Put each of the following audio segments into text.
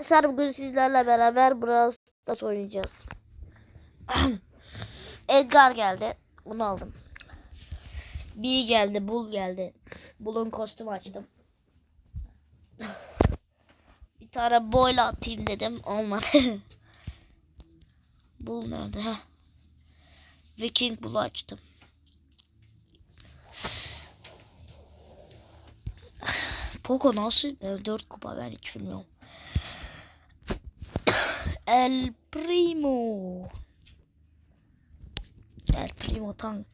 Arkadaşlar bugün sizlerle beraber Brawl Stars oynayacağız. Edgar geldi. Bunu aldım. B geldi. Bull geldi. Bull'un kostümü açtım. Bir tane boyla atayım dedim. Olmadı. Bull nerede? Viking Bull'u açtım. Poco nasıl? Ben 4 kupa ben hiç bilmiyorum. El Primo. El Primo tank.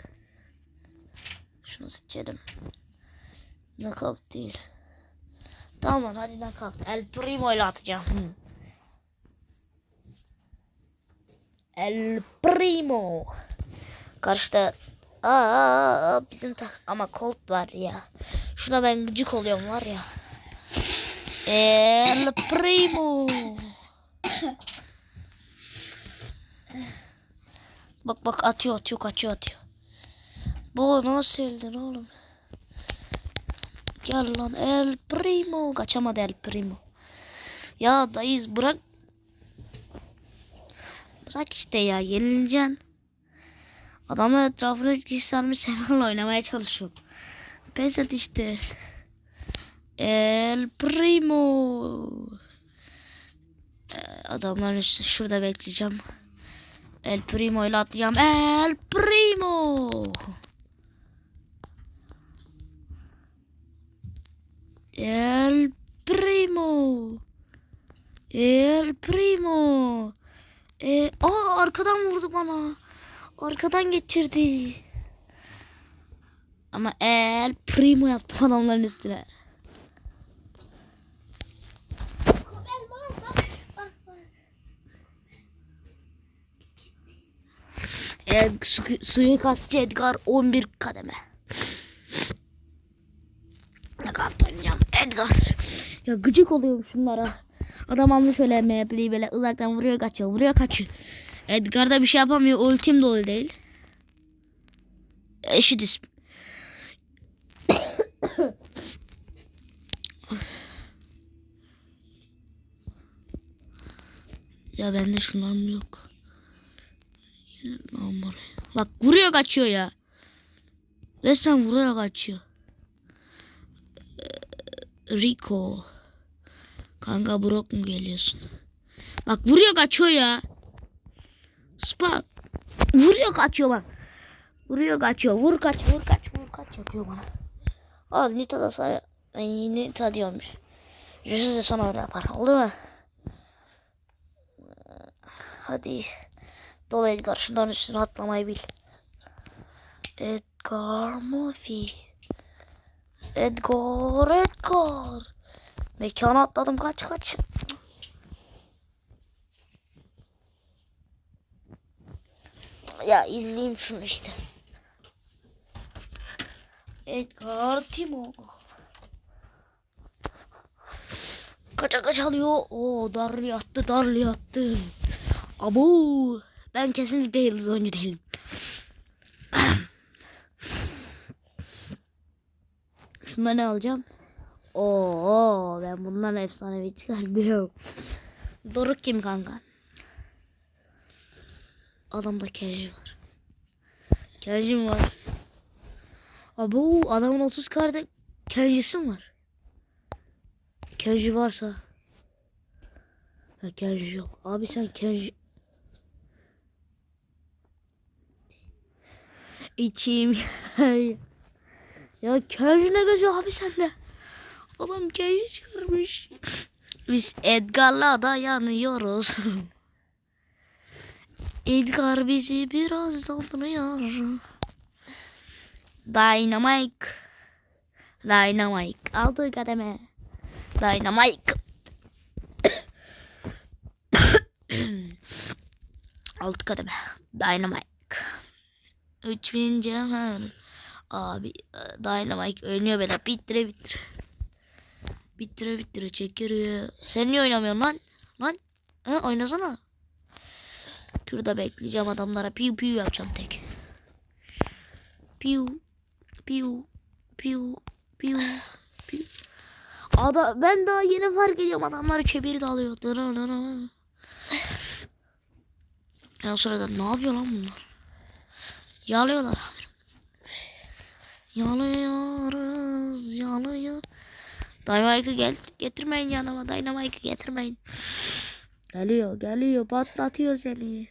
Şunu seçelim. Knockout değil. Tamam hadi knockout. El Primo ile atacağım. El Primo. Karşıda aa, bizim tak ama Colt var ya. Şuna ben gıcık oluyorum var ya. El Primo. Bak bak atıyor atıyor kaçıyor atıyor. Bu nasıl öldün oğlum? Gel lan El Primo. Kaçamadı El Primo. Ya dayız bırak. Bırak işte ya yenileceksin. Adamın etrafına üç kişi sarmış onunla oynamaya çalışıyorum. Pes et işte. El Primo. Ee, Adamların üstü şurada bekleyeceğim. El Primo ile atlayacağım. El Primo. El Primo. El Primo. E, aa arkadan vurdu bana. Arkadan geçirdi. Ama El Primo yaptı adamların üstüne. E, su, suikastçı Edgar 11 kademe. Oynayacağım Edgar. Ya gıcık oluyorum şunlara. Adam almış öyle mapleyi böyle uzaktan vuruyor kaçıyor vuruyor kaçıyor. Edgar da bir şey yapamıyor ultim dolu değil. Eşit ismi. ya bende şunlar mı yok? Lan buraya. Bak vuruyor kaçıyor ya. Resmen vuruyor kaçıyor. Ee, Rico. Kanka Brock mu geliyorsun? Bak vuruyor kaçıyor ya. Spa. Vuruyor kaçıyor bak. Vuruyor kaçıyor. Vur kaç vur kaç vur kaç yapıyor bana. Aa Nita da sana Nita diyormuş. Jose de sana öyle yapar. Oldu mu? Hadi. Dolu Edgar şundan üstüne atlamayı bil. Edgar Murphy. Edgar Edgar. Mekana atladım kaç kaç. Ya izleyeyim şunu işte. Edgar Timo. Kaça kaç alıyor. Oo darlıyor attı darlıyor attı. Abo. Ben kesinlikle yıldız oyuncu değilim. Şunda ne alacağım? Oo ben bundan efsanevi çıkardım. Doruk kim kanka? Adamda Kenji var. Kenji mi var? Abo adamın 30 karda Kenji'si mi var? Kenji varsa. Ha, Kenji yok. Abi sen Kenji... İçim ya Kenji ne geziyor abi sende? Adam Kenji çıkarmış. Biz Edgar'la da yanıyoruz. Edgar bizi biraz dolduruyor. Dynamite. Dynamite. Aldı kademe. Dynamite. Altı kademe. Dynamite. 3000 cevher. Abi e, Dynamite oynuyor böyle bittire bittire. Bittire bittire çekiriyor. Sen niye oynamıyorsun lan? Lan? Ha, oynasana. Şurada bekleyeceğim adamlara. Piu piu yapacağım tek. Piu. Piu. Piu. Piu. Piu. Ada ben daha yeni fark ediyorum adamlar çeviri de alıyor. Dırırırı. Ya o sırada ne yapıyor lan bunlar? Yalıyorlar. Yalıyoruz, yalıyor. Dynamite'ı gel getirmeyin yanıma. Dynamite'ı getirmeyin. Geliyor, geliyor. Patlatıyor seni.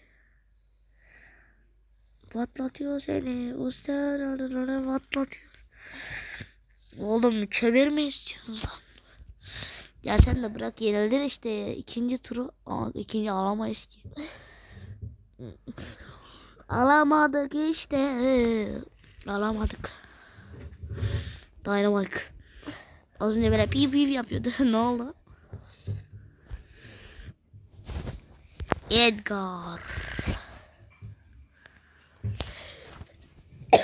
Patlatıyor seni. Usta patlatıyor. Oğlum çevir mi istiyorsun lan? Ya sen de bırak yenildin işte. ikinci turu Aa, ikinci alamayız ki. Alamadık işte. Alamadık. Dynamite. Az önce böyle piv piv yapıyordu. ne oldu? Edgar.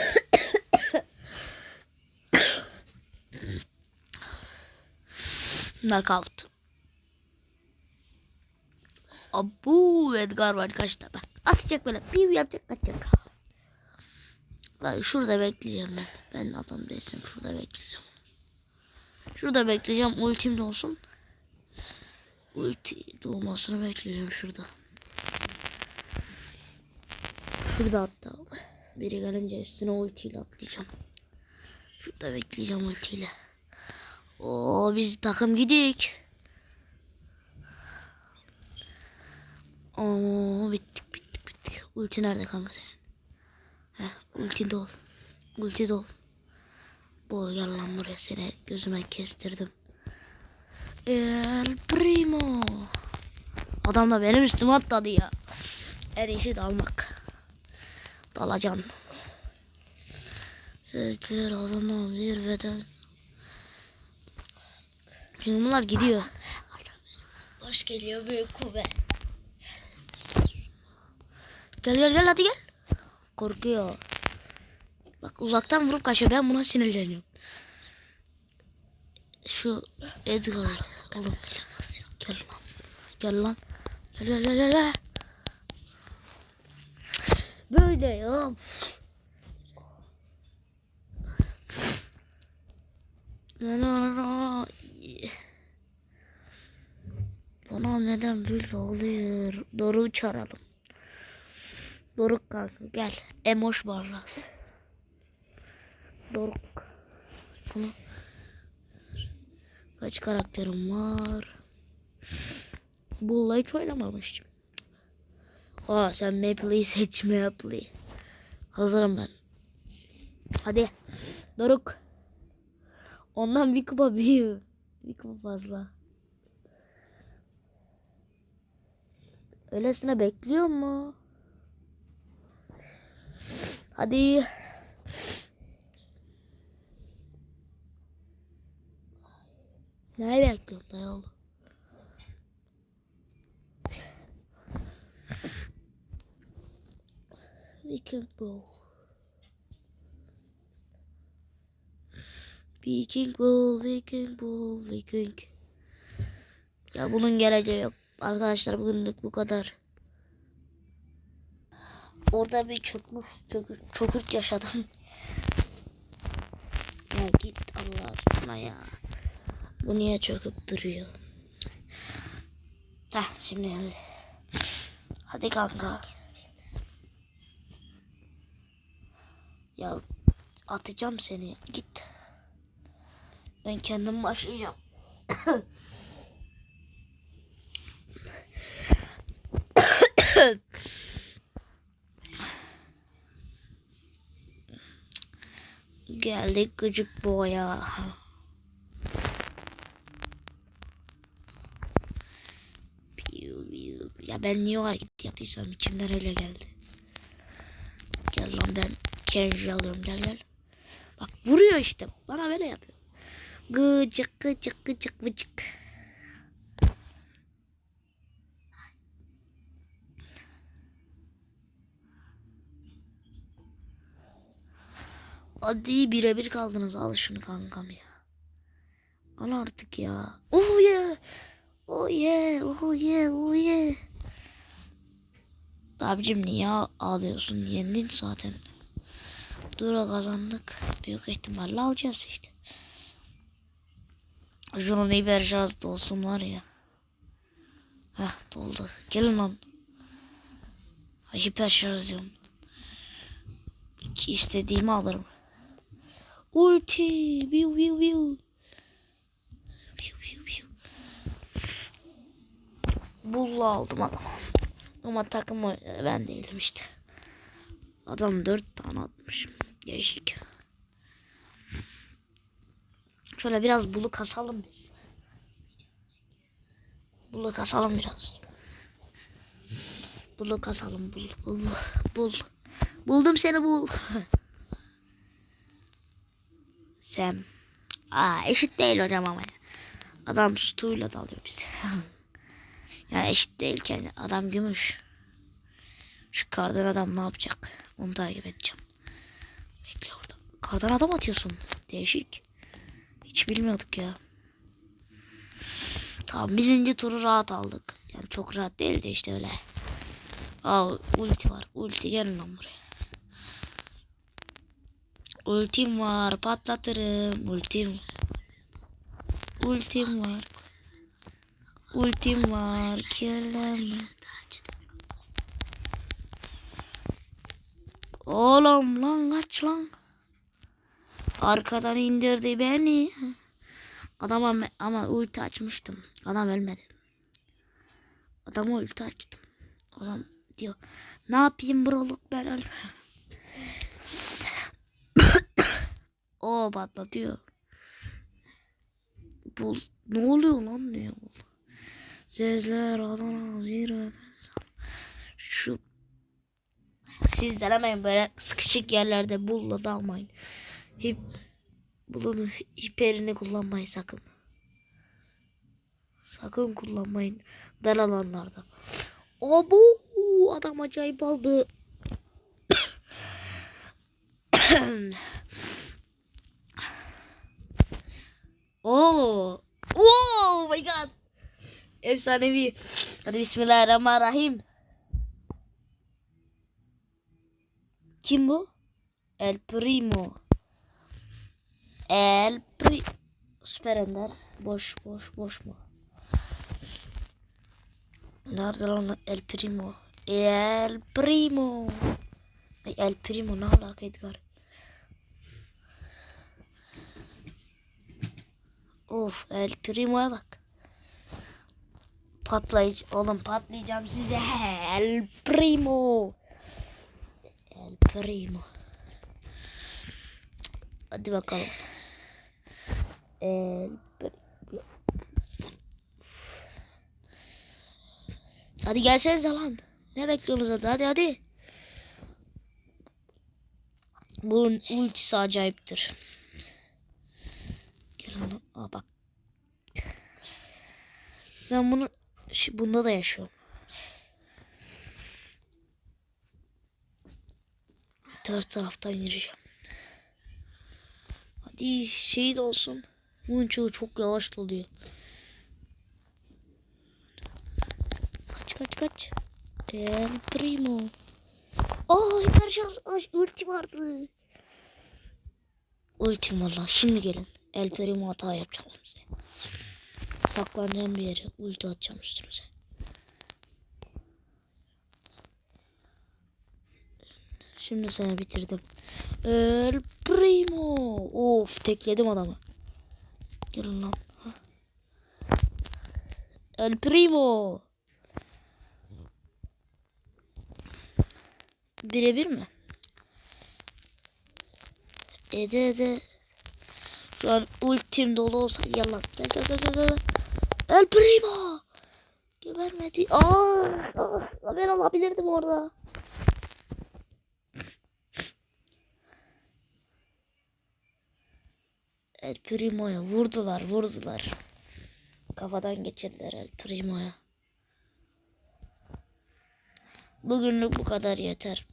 Knockout. Abu Edgar var kaçta bak. Atacak böyle piv yapacak kaçacak. Bak şurada bekleyeceğim ben. Ben adam değilsem şurada bekleyeceğim. Şurada bekleyeceğim ultim de olsun. Ulti doğmasını bekleyeceğim şurada. Şurada hatta biri gelince üstüne ultiyle atlayacağım. Şurada bekleyeceğim ultiyle. Oo biz takım gidik. Oo bittik. Ulti nerede kanka senin? Heh, ulti dol. Ulti dol. Bu gel lan buraya seni gözüme kestirdim. El Primo. Adam da benim üstüme atladı ya. En iyisi dalmak. Dalacan. Sözler adamdan zirveden. Şimdi bunlar gidiyor. Baş geliyor büyük kuvvet. Gel gel gel hadi gel. Korkuyor. Bak uzaktan vurup kaçıyor. Ben buna sinirleniyorum. Şu Edgar. Oğlum gel lan. Gel lan. Gel gel gel gel. Böyle ya. Bana neden böyle oluyor? Doğru çağıralım. Doruk kanka gel. Emoş barlas. Doruk. Sana kaç karakterim var? Bull'la hiç oynamamıştım. Aa sen Maple'yi seç Maple. Hazırım ben. Hadi. Doruk. Ondan bir kupa büyüğü. Bir kupa fazla. Öylesine bekliyor mu? Hadi. Ne bekliyorsun oğlum? Viking Ball. Viking Ball, Viking Ball, Viking. Ya bunun geleceği yok. Arkadaşlar bugünlük bu kadar. Orada bir çökmüş, çökürt, çökürt yaşadım. Ya git Allah aşkına ya. Bu niye çöküp duruyor? Heh, şimdi geldi. Hadi kanka. Ya atacağım seni. Git. Ben kendim başlayacağım. Geldik gıcık boya. Ya ben niye o hareket yaptıysam içimden öyle geldi. Gel lan ben Kenji alıyorum gel gel. Bak vuruyor işte. Bana böyle yapıyor. Gıcık gıcık gıcık gıcık. Hadi birebir kaldınız. Al şunu kankam ya. Al artık ya. Oh yeah. Oh yeah. Oh yeah. Oh yeah. Abicim niye ağlıyorsun? Yendin zaten. Dura kazandık. Büyük ihtimalle alacağız işte. Şunun hiper şarj olsun var ya. Heh doldu. Gelin lan. Hiper şarj diyorum. İstediğimi alırım. Ulti. Viu viu viu. Viu aldım adam. Ama takımı ben değilim işte. Adam dört tane atmış. Değişik. Şöyle biraz bulu kasalım biz. Bulu kasalım biraz. Bulu kasalım bul bul bul. Buldum seni bul. Sen. Aa eşit değil hocam ama. Adam stuyla dalıyor bizi. yani eşit değilken adam gümüş. Şu kardan adam ne yapacak? Onu takip edeceğim. Bekle orada. Kardan adam atıyorsun. Değişik. Hiç bilmiyorduk ya. Tamam birinci turu rahat aldık. Yani çok rahat değildi işte öyle. Aa ulti var. Ulti gelin lan buraya. Ultim var patlatırım. Ultim. Ultim var. Ultim var. Kirlenme. Oğlum lan kaç lan. Arkadan indirdi beni. Adama ama ulti açmıştım. Adam ölmedi. Adama ulti açtım. Adam diyor. Ne yapayım broluk ben ölmem. o patlatıyor. Bu ne oluyor lan ne oldu? Sesler Adana zirvede. Şu siz denemeyin böyle sıkışık yerlerde bulla dalmayın. Hip bunun hiperini kullanmayın sakın. Sakın kullanmayın dar alanlarda. Abo adam acayip aldı. Oo. Oh my god. Efsanevi. Hadi bismillahirrahmanirrahim. Kim bu? El Primo. El Pri... Süper Ender. Boş boş boş mu? Nerede lan El Primo? El Primo. El Primo ne alaka Edgar? Of El Primo'ya bak. Patlayıcı. Oğlum patlayacağım size. El Primo. El Primo. Hadi bakalım. El Primo. Hadi gelsenize lan. Ne bekliyorsunuz orada? Hadi hadi. Bunun ultisi acayiptir. Lan. Aa bak. Ben bunu bunda da yaşıyorum. Dört taraftan yürüyeceğim. Hadi şey de olsun. Bunun çoğu çok yavaş doluyor. Kaç kaç kaç. El Primo. Aa hiper şans. Ulti vardı. Ultim valla. Şimdi gelin. El Primo hata yapacağım size. Saklanacağım bir yere. Ulti atacağım üstünüze. Şimdi seni bitirdim. El Primo. Of tekledim adamı. Gelin lan. El Primo. Birebir mi? Ede ede. Şu ultim dolu olsa yalan. Gel gel gel gel. El Primo. Gebermedi. Aa, ah, ben alabilirdim orada. El Primo'ya vurdular vurdular. Kafadan geçirdiler El Primo'ya. Bugünlük bu kadar yeter.